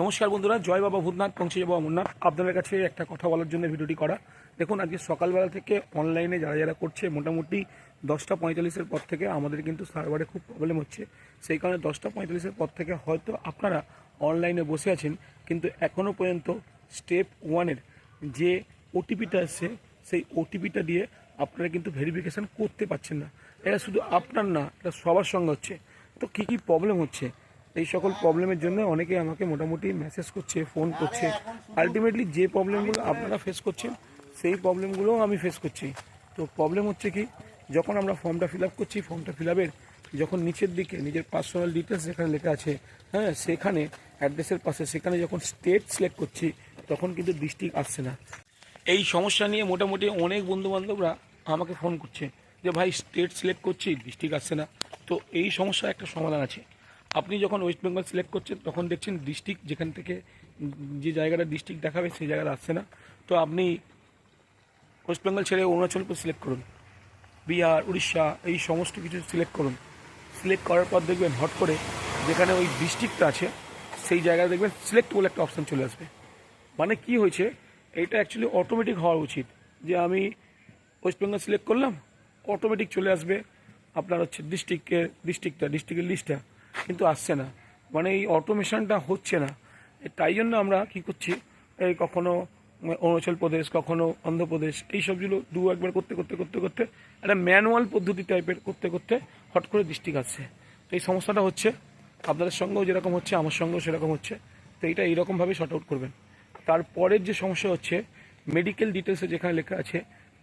নমস্কার বন্ধুরা, জয় বাবা ভূতনাথ, পৌঁছে যাব অমরনাথ। আপনাদের কাছে একটা কথা বলার জন্য ভিডিওটি করা। দেখুন, আজকে সকালবেলা থেকে অনলাইনে যারা যারা করছে, মোটামুটি দশটা পঁয়তাল্লিশের পর থেকে আমাদের কিন্তু সার্ভারে খুব প্রবলেম হচ্ছে। সেই কারণে দশটা পঁয়তাল্লিশের পর থেকে হয়তো আপনারা অনলাইনে বসে আছেন, কিন্তু এখনও পর্যন্ত স্টেপ ওয়ানের যে ওটিপিটা এসছে সেই ওটিপিটা দিয়ে আপনারা কিন্তু ভেরিফিকেশান করতে পারছেন না। এটা শুধু আপনার না, এটা সবার সঙ্গে হচ্ছে। তো কী কী প্রবলেম হচ্ছে? এই সকল প্রবলেমের জন্য অনেকে আমাকে মোটামুটি মেসেজ করছে ফোন করছে। আলটিমেটলি যে প্রবলেমগুলো আপনারা ফেস করছেন, সেই প্রবলেমগুলোও আমি ফেস করছি। তো প্রবলেম হচ্ছে কি, যখন আমরা ফর্মটা ফিল আপ করছি ফর্মটা ফিল আপের যখন নিচের দিকে নিজের পার্সোনাল ডিটেলস যেখানে লেখা আছে হ্যাঁ সেখানে অ্যাড্রেসের পাশে সেখানে যখন স্টেট সিলেক্ট করছি, তখন কিন্তু ডিস্ট্রিক্ট আসছে না। এই সমস্যা নিয়ে মোটামুটি অনেক বন্ধু বান্ধবরা আমাকে ফোন করছে যে, ভাই স্টেট সিলেক্ট করছি ডিস্ট্রিক্ট আসছে না। তো এই সমস্যার একটা সমাধান আছে। আপনি যখন ওয়েস্ট বেঙ্গল সিলেক্ট করছেন, তখন দেখছেন ডিস্ট্রিক্ট যেখান থেকে যে জায়গাটা ডিস্ট্রিক্ট দেখাবে, সেই জায়গাটা আসছে না। তো আপনি ওয়েস্ট বেঙ্গল ছেড়ে অরুণাচল সিলেক্ট করুন। বিহার, উড়িষ্যা, এই সমস্ত কিছু সিলেক্ট করুন। সিলেক্ট করার পর দেখবেন হট করে যেখানে ওই ডিস্ট্রিক্টটা আছে, সেই জায়গায় দেখবেন সিলেক্ট বলে একটা অপশান চলে আসবে। মানে কি হয়েছে, এটা অ্যাকচুয়ালি অটোমেটিক হওয়া উচিত। যে আমি ওয়েস্ট বেঙ্গল সিলেক্ট করলাম অটোমেটিক চলে আসবে। আপনার হচ্ছে ডিস্ট্রিক্টের ডিস্ট্রিক্টটা ডিস্ট্রিক্টের লিস্টটা কিন্তু আসছে না। মানে এই অটোমেশনটা হচ্ছে না। তাই জন্য আমরা কি করছি, এই কখনো অরুণাচল প্রদেশ, কখনো অন্ধ্রপ্রদেশ, এই সবগুলো দু একবার করতে করতে করতে করতে একটা ম্যানুয়াল পদ্ধতি টাইপের করতে করতে হট করে ডিস্ট্রিক্ট আসছে তো এই সমস্যাটা হচ্ছে, আপনাদের সঙ্গেও যেরকম হচ্ছে, আমার সঙ্গেও সেরকম হচ্ছে। তো এইটা এইরকমভাবে শর্ট আউট করবেন। তারপরের যে সমস্যা হচ্ছে মেডিকেল ডিটেলসে যেখানে লেখা আছে,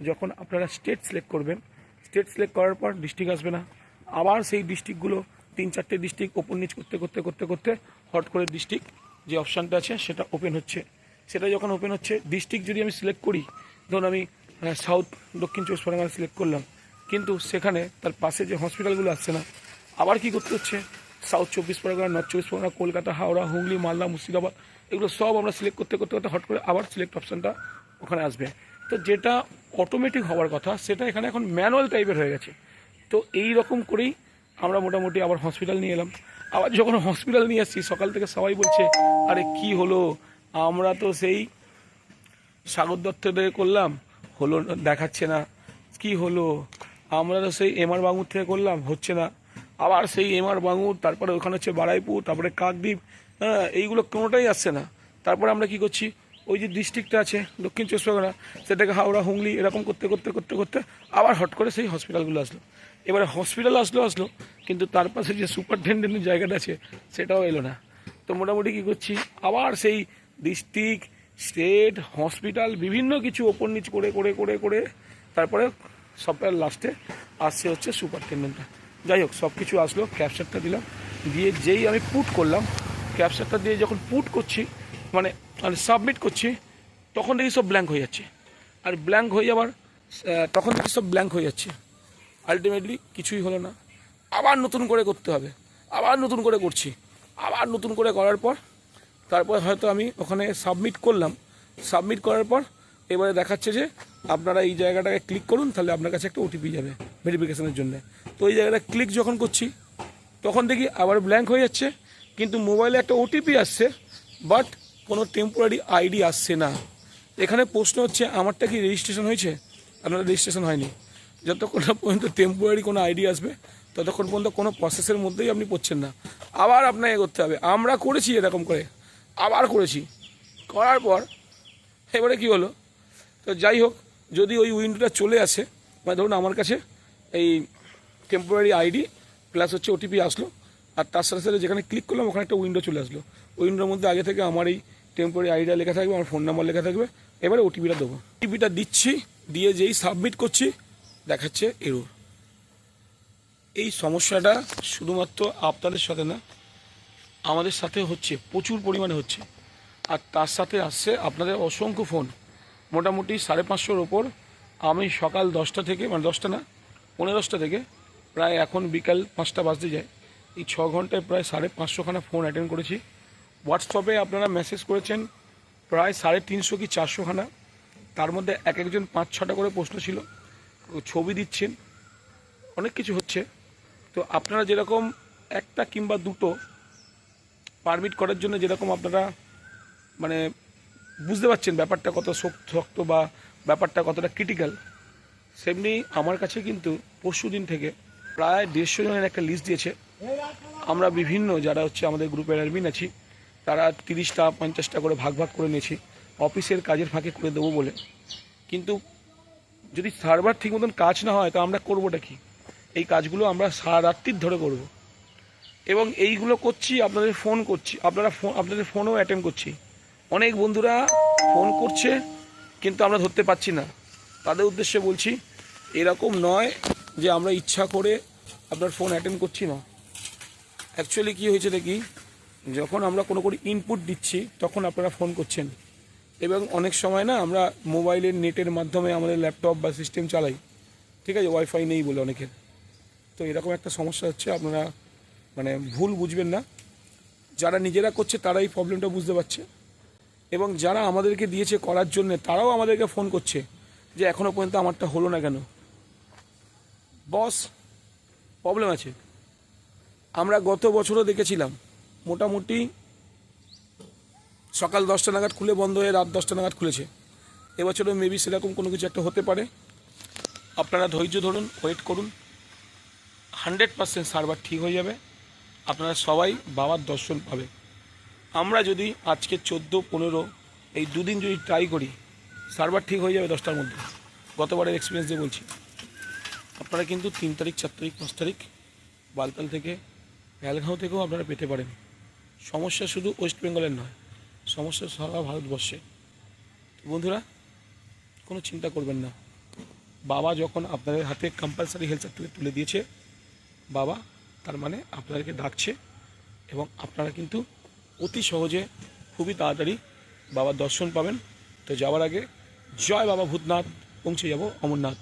যখন আপনারা স্টেট সিলেক্ট করবেন স্টেট সিলেক্ট করার পর ডিস্ট্রিক্ট আসবে না। আবার সেই ডিস্ট্রিক্টগুলো তিন চারটে ডিস্ট্রিক্ট ওপর নিচ করতে করতে করতে করতে হট করে ডিস্ট্রিক্ট যে অপশানটা আছে সেটা ওপেন হচ্ছে। সেটা যখন ওপেন হচ্ছে ডিস্ট্রিক্ট যদি আমি সিলেক্ট করি, ধরুন আমি সাউথ দক্ষিণ চব্বিশ পরগনা সিলেক্ট করলাম। কিন্তু সেখানে তার পাশে যে হসপিটালগুলো আসছে না, আবার কি করতে হচ্ছে? সাউথ চব্বিশ পরগনা নর্থ চব্বিশ পরগনা, কলকাতা, হাওড়া, হুগলি, মালদা, মুর্শিদাবাদ, এগুলো সব আমরা সিলেক্ট করতে করতে করতে হট করে আবার সিলেক্ট অপশানটা ওখানে আসবে। তো যেটা অটোমেটিক হওয়ার কথা, সেটা এখানে এখন ম্যানুয়াল টাইপের হয়ে গেছে। তো এই রকম করেই আমরা মোটামুটি আবার হসপিটাল নিয়ে এলাম। আবার যখন হসপিটাল নিয়ে আসছি, সকাল থেকে সবাই বলছে, আরে কি হলো? আমরা তো সেই সাগর দত্ত থেকে করলাম, হলো দেখাচ্ছে না। কি হলো? আমরা তো সেই এমআর বাঙুর থেকে করলাম, হচ্ছে না। আবার সেই এমআর বাঙুর, তারপরে ওখানে হচ্ছে বারাইপুর, তারপরে কাকদ্বীপ হ্যাঁ এইগুলো কোনোটাই আসছে না। তারপরে আমরা কি করছি? ওই যে ডিস্ট্রিক্টটা আছে, দক্ষিণ চব্বিশ পরগনা, সেটাকে হাওড়া, হুগলি, এরকম করতে করতে করতে করতে আবার হট করে সেই হসপিটালগুলো আসলো। এবারে হসপিটাল আসলো আসলো, কিন্তু তার পাশে যে সুপারটেন্ডেন্টের জায়গাটা আছে, সেটাও এলো না। তো মোটামুটি কী করছি, আবার সেই ডিস্ট্রিক্ট স্টেট হসপিটাল বিভিন্ন কিছু ওপর নিচ করে করে করে করে, তারপরে সপ্তাহের লাস্টে আসছে হচ্ছে সুপারটেন্ডেন্টটা যাই হোক সব কিছু আসলো ক্যাপচারটা দিলাম, দিয়ে যেই আমি পুট করলাম ক্যাপচারটা দিয়ে যখন পুট করছি মানে মানে সাবমিট করছি, তখন দেখি সব ব্ল্যাঙ্ক হয়ে যাচ্ছে। আর ব্ল্যাঙ্ক হয়ে যাওয়ার তখন দেখি সব ব্ল্যাঙ্ক হয়ে যাচ্ছে। আলটিমেটলি কিছুই হলো না। আবার নতুন করে করতে হবে। আবার নতুন করে করছি। আবার নতুন করে করার পর, তারপর হয়তো আমি ওখানে সাবমিট করলাম। সাবমিট করার পর, এবারে দেখাচ্ছে যে আপনারা এই জায়গাটাকে ক্লিক করুন, তাহলে আপনার কাছে একটা ওটিপি যাবে ভেরিফিকেশানের জন্য। তো এই জায়গাটা ক্লিক যখন করছি, তখন দেখি আবার ব্ল্যাঙ্ক হয়ে যাচ্ছে। কিন্তু মোবাইলে একটা ওটিপি আসছে বাট কোনো টেম্পোরারি আইডি আসছে না। এখানে প্রশ্ন হচ্ছে, আমারটা কি রেজিস্ট্রেশন হয়েছে? আপনার রেজিস্ট্রেশন হয়নি। যতক্ষণ না পর্যন্ত টেম্পোরারি কোনো আইডি আসবে, ততক্ষণ পর্যন্ত কোনো প্রসেসের মধ্যেই আপনি পড়ছেন না। আবার আপনাকে করতে হবে। আমরা করেছি এরকম করে। আবার করেছি। করার পর, এবারে কি হলো? তো যাই হোক, যদি ওই উইন্ডোটা চলে আসে মানে ধরুন আমার কাছে এই টেম্পোরারি আইডি প্লাস হচ্ছে ওটিপি আসলো, আর তার সাথে সাথে যেখানে ক্লিক করলাম, ওখানে একটা উইন্ডো চলে আসলো। উইন্ডোর মধ্যে আগে থেকে আমার এই টেম্পোরারি আইডিটা লেখা থাকবে, আমার ফোন নাম্বার লেখা থাকবে। এবারে ওটিপিটা দেবো। ওটিপিটা দিচ্ছি, দিয়ে যেই সাবমিট করছি দেখাচ্ছে এরর এই সমস্যাটা শুধুমাত্র আপনাদের সাথে না, আমাদের সাথে হচ্ছে, প্রচুর পরিমাণে হচ্ছে। আর তার সাথে আসছে আপনাদের অসংখ্য ফোন। মোটামুটি সাড়ে পাঁচশোর ওপর। আমি সকাল দশটা থেকে মানে দশটা না পনেরো দশটা থেকে প্রায় এখন বিকাল পাঁচটা বাজতে যায়। এই ছ ঘন্টায় প্রায় সাড়ে পাঁচশোখানা ফোন অ্যাটেন্ড করেছি। হোয়াটসঅ্যাপে আপনারা মেসেজ করেছেন, প্রায় সাড়ে তিনশো কি চারশোখানা। তার মধ্যে এক একজন পাঁচ ছটা করে প্রশ্ন ছিল। ছবি দিচ্ছেন, অনেক কিছু হচ্ছে। তো আপনারা যেরকম একটা কিংবা দুটো পারমিট করার জন্য যেরকম আপনারা মানে বুঝতে পারছেন ব্যাপারটা কত শক্ত শক্ত বা ব্যাপারটা কতটা ক্রিটিক্যাল সেমনি আমার কাছে কিন্তু পরশু দিন থেকে প্রায় দেড়শো জনের একটা লিস্ট দিয়েছে। আমরা বিভিন্ন যারা হচ্ছে আমাদের গ্রুপের অ্যাডমিন আছি, তারা তিরিশটা, পঞ্চাশটা করে ভাগ ভাগ করে নিয়েছি। অফিসের কাজের ফাঁকে করে দেবো বলে। কিন্তু যদি সার্ভার ঠিক মতন কাজ না হয় তো আমরা করবোটা কি? এই কাজগুলো আমরা সারা রাত্রির ধরে করব। এবং এইগুলো করছি, আপনাদের ফোন করছি, আপনারা ফোন আপনাদের ফোনও অ্যাটেন্ড করছি। অনেক বন্ধুরা ফোন করছে, কিন্তু আমরা ধরতে পারছি না। তাদের উদ্দেশ্যে বলছি, এরকম নয় যে আমরা ইচ্ছা করে আপনার ফোন অ্যাটেন্ড করছি না। অ্যাকচুয়ালি কী হয়েছে দেখি, যখন আমরা কোনো কোনো ইনপুট দিচ্ছি, তখন আপনারা ফোন করছেন। এবং অনেক সময় না আমরা মোবাইলের নেটের মাধ্যমে আমাদের ল্যাপটপ বা সিস্টেম চালাই। ঠিক আছে? ওয়াইফাই নেই বলে অনেকের। তো এরকম একটা সমস্যা হচ্ছে, আপনারা মানে ভুল বুঝবেন না। যারা নিজেরা করছে, তারাই প্রবলেমটা বুঝতে পারছে। এবং যারা আমাদেরকে দিয়েছে করার জন্য, তারাও আমাদেরকে ফোন করছে যে এখনও পর্যন্ত আমারটা হলো না কেন? বস প্রবলেম আছে। আমরা গত বছরও দেখেছিলাম, মোটামুটি সকাল দশটা নাগাদ খুলে বন্ধ হয়ে রাত দশটা নাগাদ খুলেছে। এবছরও মেবি সেরকম কোনো কিছু একটা হতে পারে। আপনারা ধৈর্য ধরুন ওয়েট করুন। হান্ড্রেড পার্সেন্ট সার্ভার ঠিক হয়ে যাবে। আপনারা সবাই বাবার দর্শন পাবে। আমরা যদি আজকে চোদ্দ, পনেরো, এই দুদিন যদি ট্রাই করি সার্ভার ঠিক হয়ে যাবে দশটার মধ্যে। গতবারের এক্সপিরিয়েন্স দিয়ে বলছি। আপনারা কিন্তু তিন তারিখ, চার তারিখ, পাঁচ তারিখ বালতাল থেকে বেলগাঁও থেকেও আপনারা পেতে পারেন। সমস্যা শুধু ওয়েস্ট বেঙ্গলের নয়। সমস্যা সারা ভারতবর্ষে। বন্ধুরা, কোনো চিন্তা করবেন না। বাবা যখন আপনাদের হাতে কম্পালসারি হেলথ সার্টিফিকেট তুলে দিয়েছে, বাবা তার মানে আপনাদেরকে ডাকছে এবং আপনারা কিন্তু অতি সহজে খুবই তাড়াতাড়ি বাবার দর্শন পাবেন। তো যাওয়ার আগে জয় বাবা ভূতনাথ, পৌঁছে যাব অমরনাথ।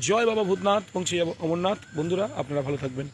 জয় বাবা ভূতনাথ, পৌঁছে যাব অমরনাথ। বন্ধুরা, আপনারা ভালো থাকবেন।